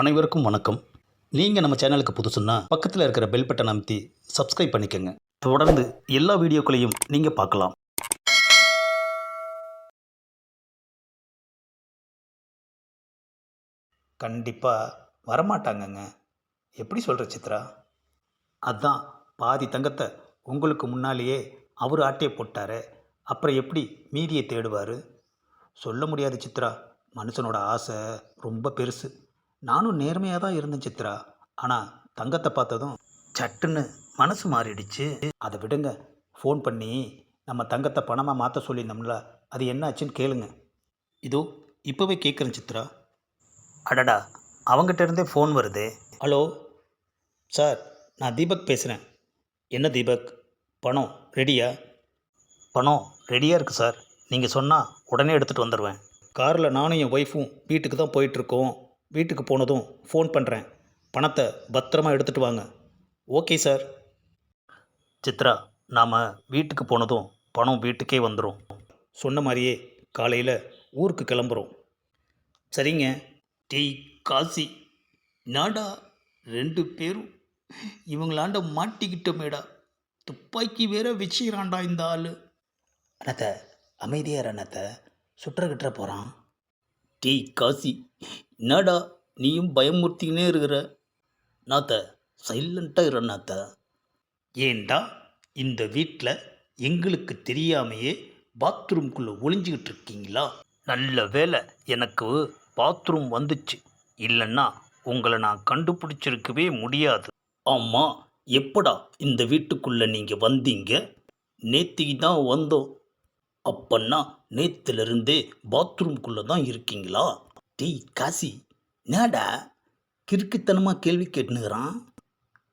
அனைவருக்கும் வணக்கம். நீங்கள் நம்ம சேனலுக்கு புதுசுன்னா பக்கத்தில் இருக்கிற பெல் பட்டன் அமைத்தி சப்ஸ்கிரைப் பண்ணிக்கோங்க. தொடர்ந்து எல்லா வீடியோக்களையும் நீங்கள் பார்க்கலாம். கண்டிப்பாக வரமாட்டாங்கங்க. எப்படி சொல்கிற சித்ரா? அதான் பாதி தங்கத்தை உங்களுக்கு முன்னாலேயே அவர் ஆட்டையை போட்டார். அப்புறம் எப்படி மீதியை தேடுவார்? சொல்ல முடியாது சித்ரா. மனுஷனோட ஆசை ரொம்ப பெருசு. நானும் நேர்மையாக தான் இருந்தேன் சித்ரா. ஆனால் தங்கத்தை பார்த்ததும் சட்டுன்னு மனசு மாறிடுச்சு. அதை விடுங்க. ஃபோன் பண்ணி நம்ம தங்கத்தை பணமாக மாற்ற சொல்லியிருந்தோம்ல அது என்னாச்சுன்னு கேளுங்க. இதோ இப்போவே கேட்குறேன் சித்ரா. அடடா அவங்ககிட்ட இருந்தே ஃபோன் வருதே. ஹலோ சார் நான் தீபக் பேசுகிறேன் என்ன தீபக்? பணம் ரெடியா? பணம் ரெடியாக இருக்குது சார். நீங்கள் சொன்னால் உடனே எடுத்துகிட்டு வந்துடுவேன் காரில் நானும் என் ஒய்ஃபும் வீட்டுக்கு தான் போயிட்டுருக்கோம் வீட்டுக்கு போனதும் ஃபோன் பண்ணுறேன் பணத்தை பத்திரமா எடுத்துகிட்டு வாங்க. ஓகே சார் சித்ரா நாம் வீட்டுக்கு போனதும் பணம் வீட்டுக்கே வந்துடும் சொன்ன மாதிரியே காலையில் ஊருக்கு கிளம்புறோம். சரிங்க. டெய் காசி. நாடா? ரெண்டு பேரும். இவங்களாண்ட மாட்டிக்கிட்டோமேடா. துப்பாக்கி வேற வச்சுக்கிறான்டா இந்த ஆள். அண்ணத்தை அமைதியார் அண்ணத்தை. சுற்ற கிட்ட போகிறான் டேய் காசி என்னடா நீயும் பயமுறுத்திக்கினே இருக்கிற? நாத்த சைலண்ட்டாக இரு நாத்த. ஏண்டா இந்த வீட்டில் எங்களுக்கு தெரியாமையே பாத்ரூம்குள்ளே ஒளிஞ்சிக்கிட்டு இருக்கீங்களா? நல்ல வேலை எனக்கு பாத்ரூம் வந்துச்சு. இல்லைன்னா உங்களை நான் கண்டுபிடிச்சிருக்கவே முடியாது. ஆமாம் எப்படா இந்த வீட்டுக்குள்ளே நீங்கள் வந்தீங்க? நேத்திக்கு தான் வந்தோம். அப்பன்னா நேத்திலிருந்தே பாத்ரூம்குள்ளே தான் இருக்கீங்களா? டேய் காசி நேடா கிறுக்குத்தனமாக கேள்வி கேட்டுனுக்கிறான்.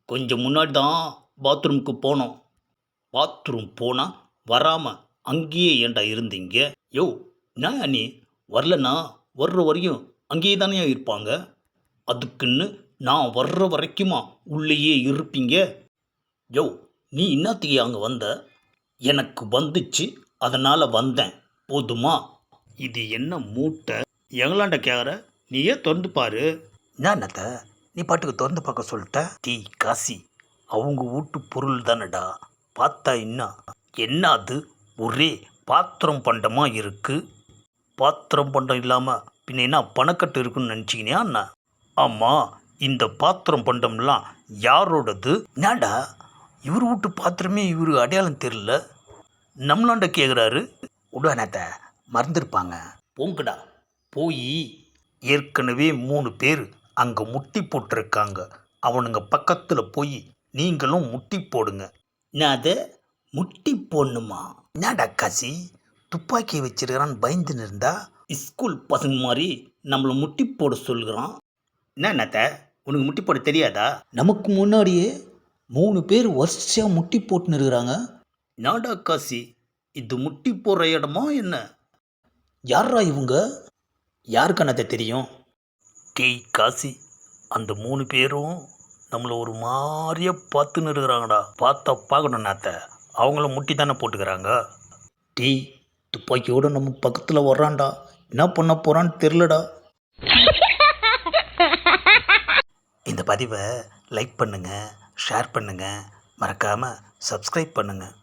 கொஞ்சம் முன்னாடி தான் பாத்ரூமுக்கு போனோம். பாத்ரூம் போனால் வராமல் அங்கேயே ஏன்டா இருந்தீங்க? யோ நான் நீ? வரலன்னா வர்ற வரையும் அங்கேயே தானே இருப்பாங்க? அதுக்குன்னு நான் வர்ற வரைக்குமா உள்ளேயே இருப்பீங்க? யோ நீ என்னத்துக்கு அங்கே வந்த? எனக்கு வந்துச்சு அதனால் வந்தேன். போதுமா? இது என்ன மூட்டை? எங்களாண்ட கேட்குற நீயே திறந்து பாரு. என்னத்த நீ பாட்டுக்கு திறந்து பார்க்க சொல்லிட்ட? டீ காசி. அவங்க வீட்டு பொருள் தானடா. பார்த்தா என்ன? என்ன அது? ஒரே பாத்திரம் பண்டமாக இருக்கு? பாத்திரம் பண்டம் இல்லாமல் பின்ன என்ன பணக்கட்டு இருக்குன்னு நினச்சிக்கினியா என்ன? ஆமாம் இந்த பாத்திரம் பண்டம்லாம் யாரோடது? என்னடா? இவர் வீட்டு பாத்திரமே இவரு அடையாளம் தெரில நம்மளாண்ட கேட்குறாரு உடனத்தை மறந்துருப்பாங்க. போங்கடா போய். ஏற்கனவே மூணு பேர் அங்கே முட்டி போட்டிருக்காங்க. அவனுங்க பக்கத்தில் போய் நீங்களும் முட்டி போடுங்க. நான் அதை முட்டி போடணுமா? என்னடா காசி? துப்பாக்கி வச்சிருக்கிறான்னு பயந்துன்னு இருந்தா ஸ்கூல் பசங்க மாதிரி நம்மளை முட்டி போட சொல்கிறான் என்ன என்னத்த உனக்கு முட்டி போட தெரியாதா? நமக்கு முன்னாடியே மூணு பேர் வரிசையாக முட்டி போட்டுன்னு இருக்கிறாங்க நாடா காசி இது முட்டி போடுற இடமா என்ன? யாரா இவங்க? யாருக்கு அண்ணாத்த தெரியும்? டேய் காசி அந்த மூணு பேரும் நம்மளை ஒரு மாதிரியா பார்த்துன்னு இருக்கிறாங்கடா. பார்த்தா பார்க்கணும் நாத்த அவங்கள முட்டி தானே போட்டுக்கிறாங்க. டேய் துப்பாக்கியோட நம்ம பக்கத்தில் வர்றான்டா. என்ன பண்ண போகிறான்னு தெரிலடா இந்த பதிவை லைக் பண்ணுங்கள் ஷேர் பண்ணுங்கள் மறக்காமல் சப்ஸ்கிரைப் பண்ணுங்கள்